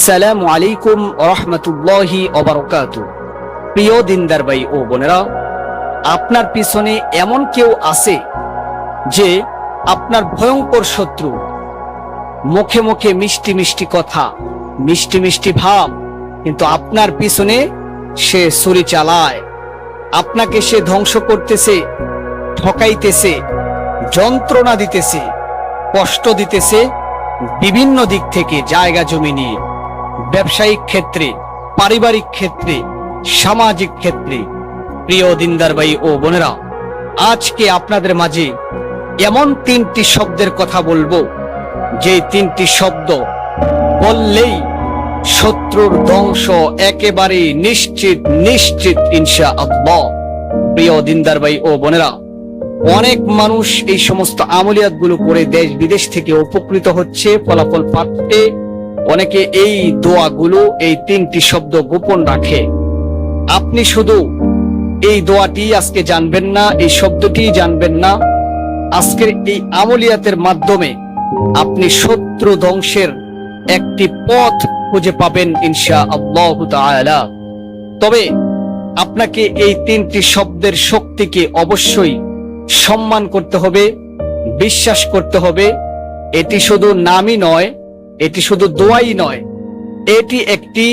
আসসালামু আলাইকুম রহমতুল্লাহি অবরকাত প্রিয় দিনদার ভাই ও বোনেরা, আপনার পিছনে এমন কেউ আছে যে আপনার ভয়ঙ্কর শত্রু, মুখে মুখে মিষ্টি মিষ্টি কথা, মিষ্টি মিষ্টি ভাব, কিন্তু আপনার পিছনে সে ছুরি চালায়, আপনাকে সে ধ্বংস করতেছে, ঠকাইতেছে, যন্ত্রণা দিতেছে, কষ্ট দিতেছে, বিভিন্ন দিক থেকে জায়গা জমি নিয়ে। ব্যবসায়িক ক্ষেত্রে, পারিবারিক ক্ষেত্রে, সামাজিক ক্ষেত্রে। প্রিয় দিনদার ভাই ও বোনেরা, আজকে আপনাদের মাঝে এমন তিনটি শব্দের কথা বলব। যে তিনটি শব্দ বললেই শত্রুর ধ্বংস একেবারে নিশ্চিত নিশ্চিত ইনশা আল্লাহ প্রিয় দিনদার ভাই ও বোনেরা, অনেক মানুষ এই সমস্ত আমলিয়াতগুলো করে দেশ বিদেশ থেকে উপকৃত হচ্ছে, ফলাফল পাচ্ছে। অনেকে এই দোয়াগুলো, এই তিনটি শব্দ গোপন রাখে। আপনি শুধু এই দোয়াটি আজকে জানবেন না, এই শব্দটি জানবেন না। আজকের এই আমলিয়াতের মাধ্যমে আপনি শত্রু ধ্বংসের একটি পথ খুঁজে পাবেন ইনশা আল্লাহ তবে আপনাকে এই তিনটি শব্দের শক্তিকে অবশ্যই সম্মান করতে হবে, বিশ্বাস করতে হবে। এটি শুধু নামই নয় এটি শুধু দোয়াই নয়, এটি একটি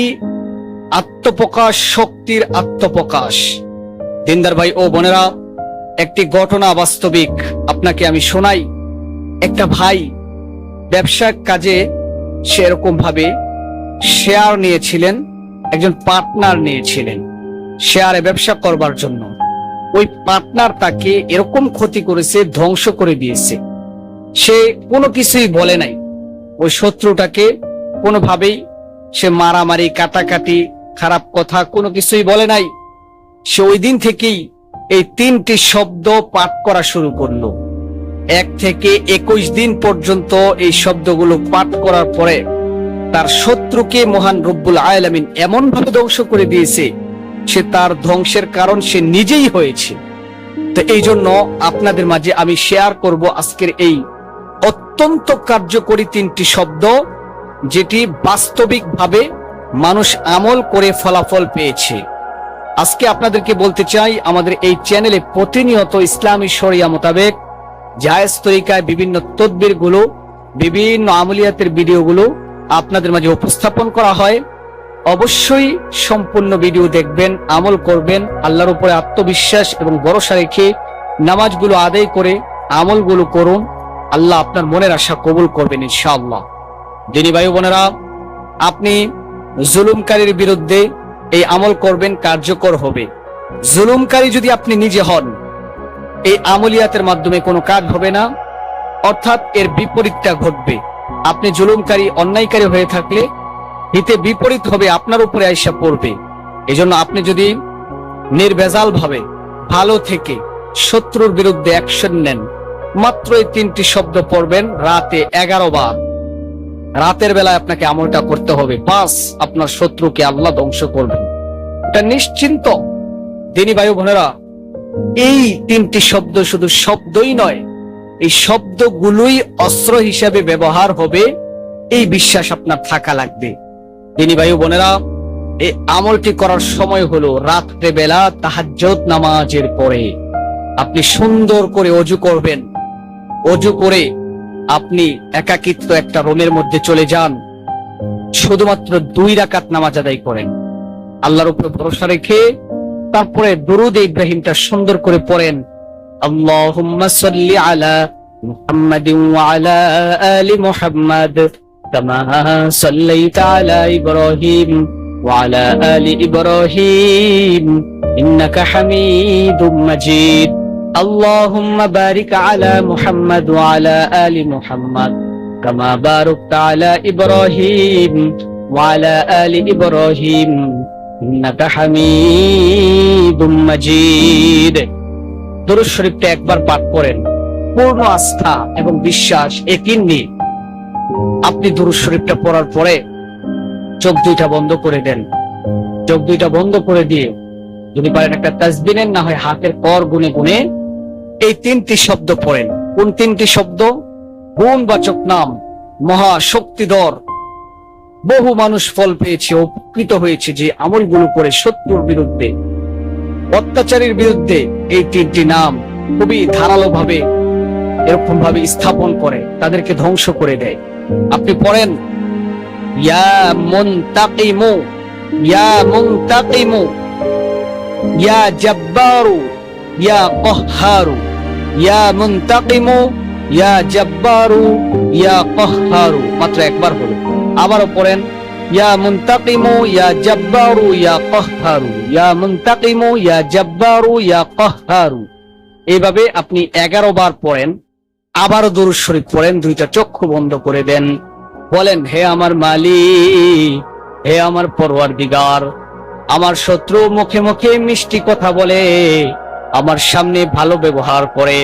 আত্মপ্রকাশ, শক্তির আত্মপ্রকাশ। দিনদার ভাই ও বোনেরা, একটি ঘটনা বাস্তবিক। আপনাকে আমি শোনাই, একটা ভাই ব্যবসার কাজে সেরকম ভাবে শেয়ার নিয়েছিলেন, একজন পার্টনার নিয়েছিলেন, শেয়ারে ব্যবসা করবার জন্য। ওই পার্টনার তাকে এরকম ক্ষতি করেছে, ধ্বংস করে দিয়েছে। সে কোনো কিছুই বলে নাই। ওই শত্রুটাকে কোনোভাবেই সে মারামারি, কাটাকাটি, খারাপ কথা কোনো কিছুই বলে নাই। সে ওই দিন থেকেই এই তিনটি শব্দ পাঠ করা শুরু করল। এক থেকে একুশ দিন পর্যন্ত এই শব্দগুলো পাঠ করার পরে তার শত্রুকে মহান রব্বুল আয়ালামিন এমন ভাবে ধ্বংস করে দিয়েছে, সে তার ধ্বংসের কারণ সে নিজেই হয়েছে। তো এই জন্য আপনাদের মাঝে আমি শেয়ার করব আজকের এই অত্যন্ত কার্যকরী তিনটি শব্দ, যেটি বাস্তবিকভাবে মানুষ আমল করে ফলাফল পেয়েছে। আজকে আপনাদেরকে বলতে চাই, আমাদের এই চ্যানেলে প্রতিনিয়ত ইসলামী শরিয়া মোতাবেক জায়েজ তরিকায় বিভিন্ন তদবিরগুলো বিভিন্ন আমলিয়াতের ভিডিওগুলো আপনাদের মাঝে উপস্থাপন করা হয়। অবশ্যই সম্পূর্ণ ভিডিও দেখবেন, আমল করবেন, আল্লাহর উপরে আত্মবিশ্বাস এবং ভরসা রেখে নামাজগুলো আদায় করে আমলগুলো করুন। আল্লাহ আপনার মনের আশা কবুল করবেন ইনশাআল্লাহ। দিনী ভাই বোনেরা, আপনি জুলুমকারীর বিরুদ্ধে এই আমল করবেন, কার্যকর হবে। জুলুমকারী যদি আপনি নিজে হন, এই আমলিয়াতের মাধ্যমে কোনো কাজ হবে না, অর্থাৎ এর বিপরীতটা ঘটবে। আপনি জুলুমকারী, অন্যায়কারী হয়ে থাকলে হিতে বিপরীত হবে, আপনার উপরে আইসা পড়বে। এজন্য আপনি যদি নির্ভেজাল ভাবে ভালো থেকে শত্রুর বিরুদ্ধে অ্যাকশন নেন মাত্র এই তিনটি শব্দ পড়বেন রাতে এগারো বার। রাতের বেলায় আপনাকে আমলটা করতে হবে। বাস, আপনার শত্রুকে আল্লাহ ধ্বংস করবেন। এটা নিশ্চিন্ত। দিনী বায়ু বোনেরা, এই তিনটি শব্দ শুধু শব্দই নয়, এই শব্দগুলোই অস্ত্র হিসাবে ব্যবহার হবে, এই বিশ্বাস আপনার থাকা লাগবে। দিনী বায়ু বোনেরা, এই আমলটি করার সময় হলো রাত্রে বেলা তাহাজ্জত নামাজের পরে। আপনি সুন্দর করে অজু করবেন। অজু করে আপনি একাকিত্ব একটা রুমের মধ্যে চলে যান। শুধুমাত্র দুই রাকাত নামাজ আদায় করেন। আল্লাহর উপরে ভরসা রেখে তারপরে দরুদ ইব্রাহিমটা সুন্দর করে পড়েন। আল্লাহুম্মা সাল্লি আলা মুহাম্মাদিন ওয়া আলা আলি মুহাম্মাদ কামা সাল্লাইতা আলা ইব্রাহিম ওয়া আলা আলি ইব্রাহিম ইন্নাকা হামিদুম মাজিদ। اللهم بارك على محمد وعلى آل محمد كما باركت على إبراهيم وعلى آل إبراهيم إنك حميد مجيد দরুদ শরীফটা একবার পাঠ করেন পূর্ণ আস্থা এবং বিশ্বাস একিন নিয়ে আপনি দরুদ শরীফটা পড়ার পরে চোখ দুইটা বন্ধ করে দেন চোখ দুইটা বন্ধ করে দিয়ে যদি পারেন একটা তাসবিনের না হয় হাতের কর গুনে গুনে এই তিনটি শব্দ পড়েন। কোন তিনটি শব্দ? গুণবাচক নাম মহা শক্তিধর বহু মানুষ ফল পেয়েছে উপকৃত হয়েছে যে আমলগুলো করে শত্রুর বিরুদ্ধে। অত্যাচারীর বিরুদ্ধে এই তিনটি নাম খুবই ধারালো ভাবে এরকম ভাবে স্থাপন করে, তাদেরকে ধ্বংস করে দেয়। আপনি পড়েন, ইয়া মুনতাকিমু ইয়া মুনতাকিমু, ইয়া জব্বারু, ইয়া কহহারু। মাত্র একবার আবারও পড়েন, ইয়া মুনতাকিমু, ইয়া জব্বারু, ইয়া ইয়া মুনতাকিমু, ইয়া জব্বারু, ইয়া এইভাবে আপনি এগারো বার পড়েন, আবারও দুরুদ শরীফ পড়েন, দুইটা চক্ষু বন্ধ করে দেন। বলেন, হে আমার মালি হে আমার পরওয়ার দিগার আমার শত্রু মুখে মুখে মিষ্টি কথা বলে আমার সামনে ভালো ব্যবহার করে,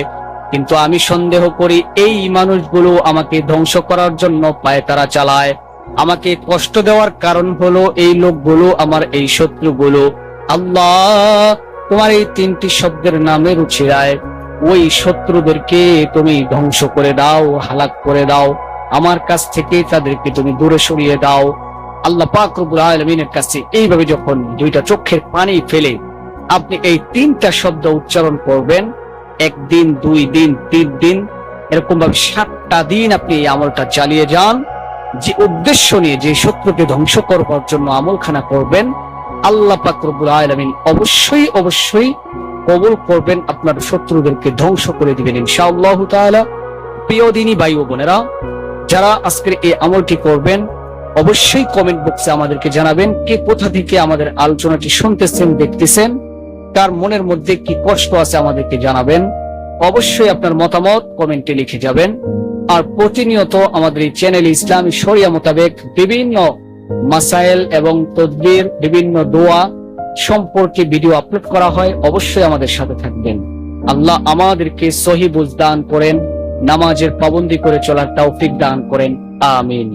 কিন্তু আমি সন্দেহ করি এই মানুষগুলো আমাকে ধ্বংস করার জন্য পায়ে তারা চালায়। আমাকে কষ্ট দেওয়ার কারণ হলো এই লোকগুলো আমার এই শত্রুগুলো। আল্লাহ, তোমার এই তিনটি শব্দের নামে রুচিরায় ওই শত্রুদেরকে তুমি ধ্বংস করে দাও, হালাক করে দাও। আমার কাছ থেকে তাদেরকে তুমি দূরে সরিয়ে দাও। আল্লাহ পাক আলামিনের কাছে এইভাবে যখন দুইটা চোখের পানি ফেলে আপনি এই তিনটা শব্দ উচ্চারণ করবেন, একদিন, দুই দিন, তিন দিন এরকম ভাবে সাতটা দিন আপনি এই আমলটা চালিয়ে যান। যে উদ্দেশ্য নিয়ে, যে শত্রুকে ধ্বংস করবার জন্য আমলখানা করবেন, আল্লাহ পাক রব্বুল আলামিন অবশ্যই অবশ্যই কবুল করবেন, আপনার শত্রুদেরকে ধ্বংস করে দিবেন ইনশাআল্লাহ প্রিয় দিনী ভাই ও বোনেরা, যারা আজকের এই আমলটি করবেন, অবশ্যই কমেন্ট বক্সে আমাদেরকে জানাবেন, কে কোথা থেকে আমাদের আলোচনাটি শুনতেছেন, দেখতেছেন। তার মনের মধ্যে কি কষ্ট আছে আমাদেরকে জানাবেন, অবশ্যই আপনার মতামত কমেন্টে লিখে যাবেন। আর প্রতিনিয়ত আমাদের এই চ্যানেল ইসলামী শরিয়া মোতাবেক বিভিন্ন মাসাইল এবং তদবির, বিভিন্ন দোয়া সম্পর্কে ভিডিও আপলোড করা হয়, অবশ্যই আমাদের সাথে থাকবেন। আল্লাহ আমাদেরকে সহি বুঝ দান করেন, নামাজের পাবন্দি করে চলার তৌফিক দান করেন। আমিন।